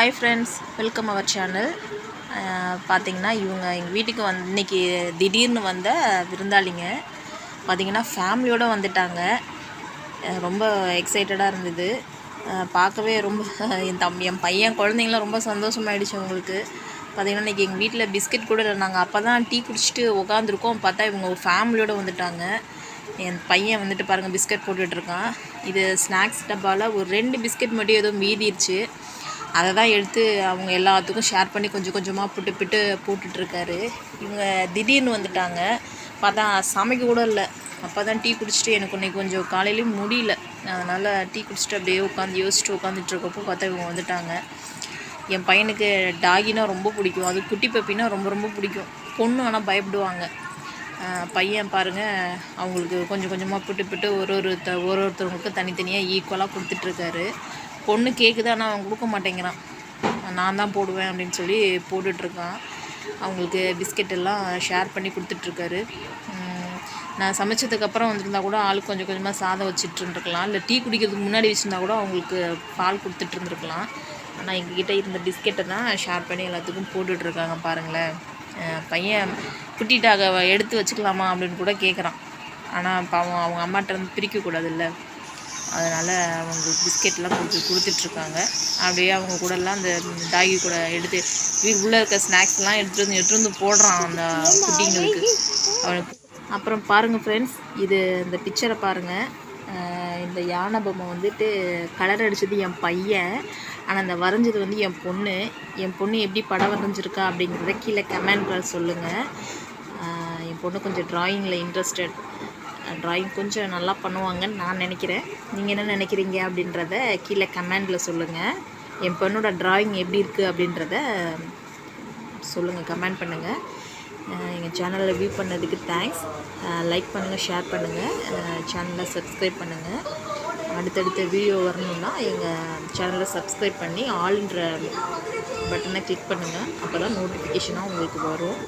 Hi friends welcome our channel பார்த்திங்கன்னா இவங்க எங்கள் வீட்டுக்கு வந் இன்றைக்கி திடீர்னு வந்த விருந்தாளிங்க. பார்த்திங்கன்னா ஃபேமிலியோடு வந்துட்டாங்க. ரொம்ப எக்ஸைட்டடாக இருந்தது. பார்க்கவே ரொம்ப என் தம்பி என் பையன் குழந்தைங்களாம் ரொம்ப சந்தோஷமாயிடுச்சு அவங்களுக்கு. பார்த்தீங்கன்னா இன்றைக்கி எங்கள் வீட்டில் பிஸ்கட் கூட இல்லை. நாங்கள் அப்போ தான் டீ குடிச்சிட்டு உட்காந்துருக்கோம் பார்த்தா இவங்க ஃபேமிலியோடு வந்துட்டாங்க. என் பையன் வந்துட்டு பாருங்கள் பிஸ்கட் போட்டுட்ருக்கான் இது ஸ்நாக்ஸ் டப்பாவில் ஒரு ரெண்டு பிஸ்கட் மட்டும் ஏதோ மீதிருச்சு. அதை தான் எடுத்து அவங்க எல்லாத்துக்கும் ஷேர் பண்ணி கொஞ்சம் கொஞ்சமாக புட்டு பிட்டு போட்டுட்ருக்காரு. இவங்க திடீர்னு வந்துட்டாங்க. பார்த்தா சமைக்க கூட இல்லை. அப்போ தான் டீ குடிச்சிட்டு எனக்கு இன்னைக்கு கொஞ்சம் காலையிலேயும் முடியல. அதனால் டீ குடிச்சிட்டு அப்படியே உட்காந்து யோசிச்சுட்டு உட்காந்துட்டு இருக்கப்போ பார்த்தா இவங்க வந்துட்டாங்க. என் பையனுக்கு டாகினா ரொம்ப பிடிக்கும். அது குட்டி பப்பினா ரொம்ப ரொம்ப பிடிக்கும். பொண்ணு ஆனால் பயப்படுவாங்க. பையன் பாருங்கள் அவங்களுக்கு கொஞ்சம் கொஞ்சமாக புட்டு பிட்டு ஒரு ஒரு த ஒரு ஒருத்தவங்களுக்கும் தனித்தனியாக ஈக்குவலாக கொடுத்துட்ருக்காரு. பொண்ணு கேட்குது ஆனால் அவன் கொடுக்க மாட்டேங்கிறான். நான் தான் போடுவேன் அப்படின்னு சொல்லி போட்டுட்ருக்கான். அவங்களுக்கு பிஸ்கெட் எல்லாம் ஷேர் பண்ணி கொடுத்துட்ருக்காரு. நான் சமைச்சதுக்கப்புறம் வந்திருந்தா கூட ஆள் கொஞ்சம் கொஞ்சமாக சாதம் வச்சுட்டு இருந்துருக்கலாம் இல்லை டீ குடிக்கிறதுக்கு முன்னாடி வச்சுருந்தா கூட அவங்களுக்கு பால் கொடுத்துட்டு இருந்துருக்கலாம் ஆனால் எங்ககிட்ட இருந்த பிஸ்கெட்டை தான் ஷேர் பண்ணி எல்லாத்துக்கும் போட்டுட்ருக்காங்க பாருங்களேன். பையன் குட்டிட்டாக எடுத்து வச்சுக்கலாமா அப்படின்னு கூட கேட்குறான் ஆனால் பாவம் அவங்க அம்மாட்ட இருந்து பிரிக்கக்கூடாதுல்ல. அதனால் அவங்களுக்கு பிஸ்கெட்லாம் கொடுத்து கொடுத்துட்ருக்காங்க. அப்படியே அவங்க கூடலாம் அந்த டாகி கூட எடுத்து உள்ளே இருக்க ஸ்நாக்ஸ்லாம் எடுத்துகிட்டு வந்து எடுத்துகிட்டு வந்து போடுறான் அந்த குட்டிங்களுக்கு. அவனுக்கு. அப்புறம் பாருங்கள் ஃப்ரெண்ட்ஸ் இது இந்த பிக்சரை பாருங்கள் இந்த யானை பொம்மை வந்துட்டு கலர் அடித்தது என் பையன். ஆனால் அந்த வரைஞ்சது வந்து என் பொண்ணு. என் பொண்ணு எப்படி படம் வரைஞ்சிருக்கா அப்படிங்கிறத கீழே கமெண்ட்டில் சொல்லுங்கள் என் பொண்ணு கொஞ்சம் ட்ராயிங்கில் இன்ட்ரெஸ்டட் ட்ராயிங் கொஞ்சம் நல்லா பண்ணுவாங்கன்னு நான் நினைக்கிறேன். நீங்கள் என்ன நினைக்கிறீங்க அப்படின்றத கீழே கமெண்டில் சொல்லுங்கள் என் பொண்ணோட ட்ராயிங் எப்படி இருக்குது அப்படின்றத சொல்லுங்கள் கமெண்ட் பண்ணுங்கள் எங்கள் சேனலில் வியூ பண்ணதுக்கு தேங்க்ஸ் லைக் பண்ணுங்கள் ஷேர் பண்ணுங்கள் சேனலை சப்ஸ்கிரைப் பண்ணுங்கள் அடுத்தடுத்த வீடியோ வரணும்னா எங்கள் சேனலை சப்ஸ்கிரைப் பண்ணி ஆல்ன்ற பட்டனை கிளிக் பண்ணுங்கள் அப்போ தான் நோட்டிஃபிகேஷனாக உங்களுக்கு வரும்.